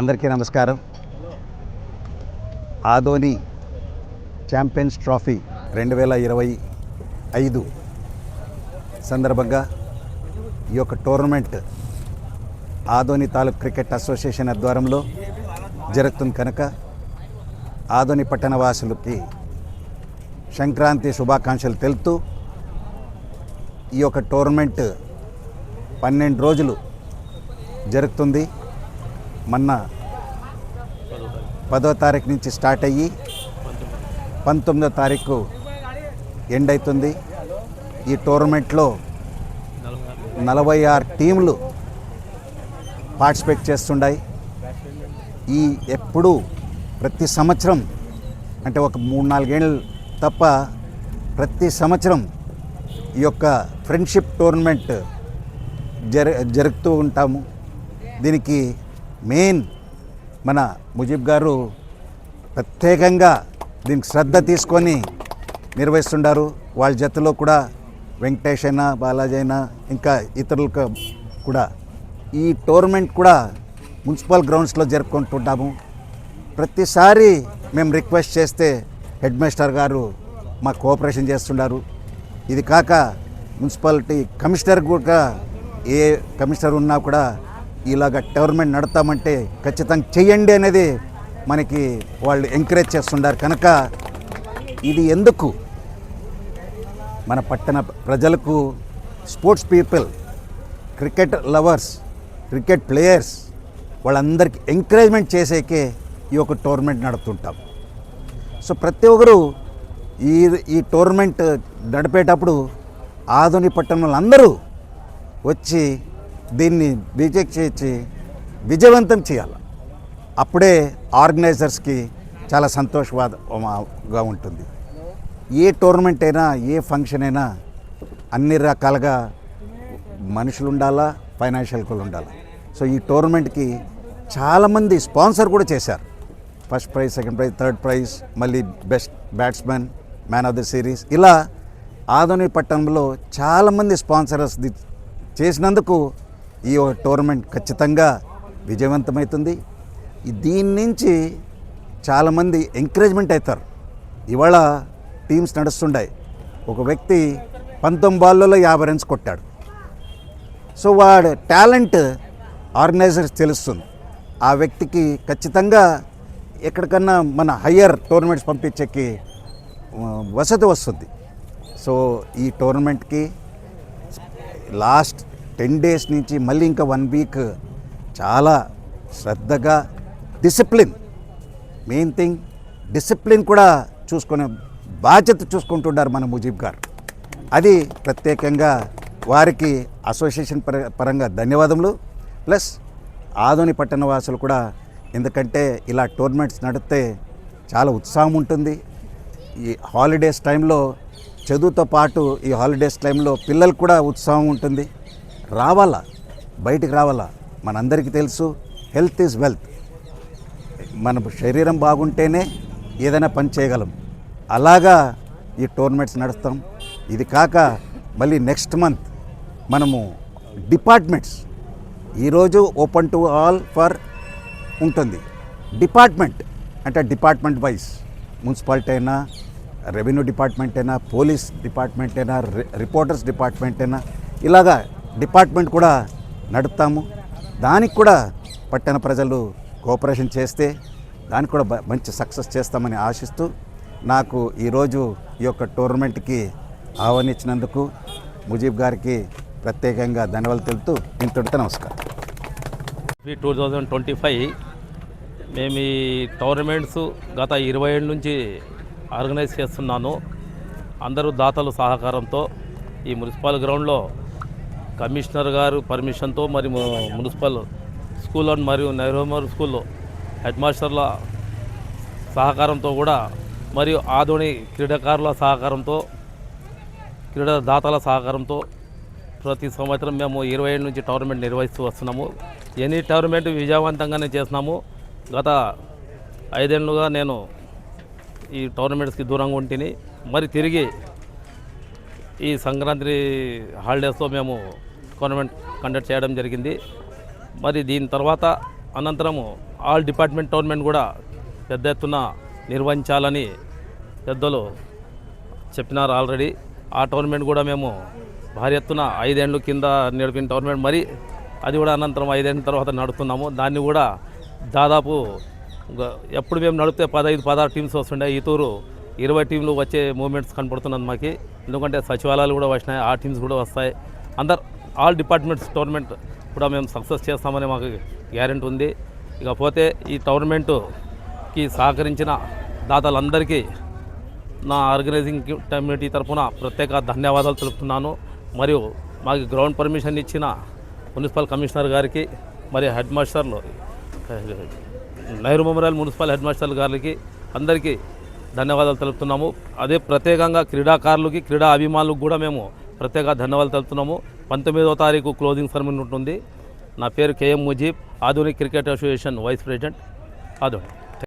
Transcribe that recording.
అందరికీ నమస్కారం. Adoni champions trophy రెండు వేల ఇరవై ఐదు సందర్భంగా ఈ యొక్క tournament Adoni taluk cricket association ఆధ్వర్యంలో జరుగుతుంది కనుక ఆదోని పట్టణ వాసులకి సంక్రాంతి శుభాకాంక్షలు తెలుపుతూ ఈ యొక్క టోర్నమెంట్ పన్నెండు రోజులు జరుగుతుంది. మొన్న పదో తారీఖు నుంచి స్టార్ట్ అయ్యి పంతొమ్మిదో తారీఖు ఎండ్ అవుతుంది. ఈ టోర్నమెంట్లో నలభై ఆరు టీంలు పార్టిసిపేట్ చేస్తుండాయి. ఈ ఎప్పుడు ప్రతి సంవత్సరం అంటే ఒక మూడు నాలుగేళ్ళు తప్ప ప్రతి సంవత్సరం ఈ యొక్క ఫ్రెండ్షిప్ టోర్నమెంట్ జరు జరుపుతూ ఉంటాము. దీనికి మెయిన్ మన ముజీబ్ గారు ప్రత్యేకంగా దీనికి శ్రద్ధ తీసుకొని నిర్వహిస్తుండారు. వాళ్ళ జతలో కూడా వెంకటేష్ అయినా బాలాజీ అయినా ఇంకా ఇతరులకు కూడా ఈ టోర్నమెంట్ కూడా మున్సిపల్ గ్రౌండ్స్లో జరుపుకుంటున్నాము ప్రతిసారి మేము రిక్వెస్ట్ చేస్తే హెడ్ మాస్టర్ గారు మా కోఆపరేషన్ చేస్తున్నారు ఇది కాక మున్సిపాలిటీ కమిషనర్ కూడా ఏ కమిషనర్ ఉన్నా కూడా ఇలాగ టోర్నమెంట్ నడతామంటే ఖచ్చితంగా చేయండి అనేది మనకి వాళ్ళు ఎంకరేజ్ చేస్తున్నారు కనుక ఇది ఎందుకు? మన పట్టణ ప్రజలకు sports people cricket lovers cricket players వాళ్ళందరికీ ఎంకరేజ్మెంట్ చేసేకే ఈ యొక్క టోర్నమెంట్ నడుపుతుంటాం. సో ప్రతి ఒక్కరు ఈ ఈ టోర్నమెంట్ నడిపేటప్పుడు ఆధునిక పట్టణంలో అందరూ వచ్చి దీన్ని విజయ్ చేసి విజయవంతం చేయాలి. అప్పుడే ఆర్గనైజర్స్కి చాలా సంతోషవాదంగా ఉంటుంది. ఏ టోర్నమెంట్ అయినా ఏ ఫంక్షన్ అయినా అన్ని రకాలుగా మనుషులు ఉండాలా ఫైనాన్షియల్ కూడా ఉండాలి. సో ఈ టోర్నమెంట్కి చాలామంది స్పాన్సర్ కూడా చేశారు. First prize second prize third prize మళ్ళీ best batsmen man of the series. ఇలా ఆధునిక పట్టణంలో చాలామంది స్పాన్సర్స్ చేసినందుకు ఈ టోర్నమెంట్ ఖచ్చితంగా విజయవంతమవుతుంది. దీని నుంచి చాలామంది ఎంకరేజ్మెంట్ అవుతారు. ఇవాళ టీమ్స్ నడుస్తుండే ఒక వ్యక్తి పంతొమ్మిది బాల్లో యాభై రన్స్ కొట్టాడు. సో వాడు టాలెంట్ ఆర్గనైజర్స్ తెలుస్తుంది. ఆ వ్యక్తికి ఖచ్చితంగా ఎక్కడికన్నా మన హయ్యర్ టోర్నమెంట్స్ పంపించేకి వసతి వస్తుంది. సో ఈ టోర్నమెంట్కి లాస్ట్ టెన్ డేస్ నుంచి మళ్ళీ ఇంకా వన్ వీక్ చాలా శ్రద్ధగా డిసిప్లిన్. మెయిన్ థింగ్ డిసిప్లిన్ కూడా చూసుకునే బాధ్యత చూసుకుంటున్నారు మన ముజీబ్ గారు. అది ప్రత్యేకంగా వారికి అసోసియేషన్ పర పరంగా ధన్యవాదములు. ప్లస్ ఆదోని పట్టణ వాసులు కూడా ఎందుకంటే ఇలా టోర్నమెంట్స్ నడిస్తే చాలా ఉత్సాహం ఉంటుంది. ఈ హాలిడేస్ టైంలో చదువుతో పాటు ఈ హాలిడేస్ టైంలో పిల్లలు కూడా ఉత్సాహం ఉంటుంది. రావాలా? బయటికి రావాలా? మనందరికీ తెలుసు హెల్త్ ఈజ్ వెల్త్ మన శరీరం బాగుంటేనే ఏదైనా పని చేయగలం. అలాగా ఈ టోర్నమెంట్స్ నడుస్తాం. ఇది కాక మళ్ళీ నెక్స్ట్ మంత్ మనము డిపార్ట్మెంట్స్ ఈరోజు ఓపెన్ టు ఆల్ ఫర్ ఉంటుంది. డిపార్ట్మెంట్ అంటే డిపార్ట్మెంట్ వైజ్ మున్సిపాలిటీ అయినా రెవెన్యూ డిపార్ట్మెంట్ అయినా పోలీస్ డిపార్ట్మెంట్ అయినా రి- రిపోర్టర్స్ డిపార్ట్మెంట్ అయినా ఇలాగా డిపార్ట్మెంట్ కూడా నడుపుతాము. దానికి కూడా పట్టణ ప్రజలు కోఆపరేషన్ చేస్తే దానికి కూడా మంచి సక్సెస్ చేస్తామని ఆశిస్తూ నాకు ఈరోజు ఈ యొక్క టోర్నమెంట్కి ఆహ్వానించినందుకు ముజీబ్ గారికి ప్రత్యేకంగా ధన్యవాదాలు తెలుపుతూ ఇంతటితో నమస్కారం. Two thousand twenty five. మేము ఈ టోర్నమెంట్స్ గత ఇరవై ఏళ్ళ నుంచి ఆర్గనైజ్ చేస్తున్నాను. అందరూ దాతలు సహకారంతో ఈ మున్సిపల్ గ్రౌండ్లో కమిషనర్ గారు పర్మిషన్తో మరి మున్సిపల్ స్కూల్ అండ్ మరియు నైరోమర్ స్కూల్లో హెడ్ మాస్టర్ల సహకారంతో కూడా మరియు ఆధుని క్రీడాకారుల సహకారంతో క్రీడా దాతల సహకారంతో ప్రతి సంవత్సరం మేము ఇరవై ఏడు నుంచి టోర్నమెంట్ నిర్వహిస్తూ వస్తున్నాము. ఎనీ టోర్నమెంట్ విజయవంతంగానే చేస్తున్నాము. గత ఐదేళ్ళుగా నేను ఈ టోర్నమెంట్స్కి దూరంగా ఉంటిని. మరి తిరిగి ఈ సంక్రాంతి హాలిడేస్లో మేము టోర్నమెంట్ కండక్ట్ చేయడం జరిగింది. మరి దీని తర్వాత అనంతరము ఆల్ డిపార్ట్మెంట్ టోర్నమెంట్ కూడా పెద్ద ఎత్తున నిర్వహించాలని పెద్దలు చెప్పినారు ఆల్రెడీ. ఆ టోర్నమెంట్ కూడా మేము భారీ ఎత్తున ఐదేండ్ల కింద నడిపిన టోర్నమెంట్. మరి అది కూడా అనంతరం ఐదేళ్ళ తర్వాత నడుపుతున్నాము. దాన్ని కూడా దాదాపు ఎప్పుడు మేము నడిపితే పదహైదు పదహారు టీమ్స్ వస్తుండే. ఈ తూరు ఇరవై టీంలు వచ్చే మూమెంట్స్ కనపడుతున్నది మాకు. ఎందుకంటే సచివాలయాలు కూడా వచ్చినాయి ఆ టీమ్స్ కూడా వస్తాయి. అందరు ఆల్ డిపార్ట్మెంట్స్ టోర్నమెంట్ కూడా మేము సక్సెస్ చేస్తామని మాకు గ్యారెంటీ ఉంది. ఇకపోతే ఈ టోర్నమెంటుకి సహకరించిన దాతలందరికీ నా ఆర్గనైజింగ్ కమిటీ తరఫున ప్రత్యేక ధన్యవాదాలు తెలుపుతున్నాను. మరియు మాకు గ్రౌండ్ పర్మిషన్ ఇచ్చిన మున్సిపల్ కమిషనర్ గారికి మరియు హెడ్ మాస్టర్లు Nehru memorial municipal head master గారికి అందరికీ ధన్యవాదాలు తెలుపుతున్నాము. అదే ప్రత్యేకంగా క్రీడాకారులకి క్రీడా అభిమానులకు కూడా మేము ప్రత్యేక ధన్యవాదాలు తెలుపుతున్నాము. పంతొమ్మిదవ తారీఖు క్లోజింగ్ సెరమనీ ఉంటుంది. నా పేరు K M Mujeeb Aadhunik cricket association vice president Aadhunik.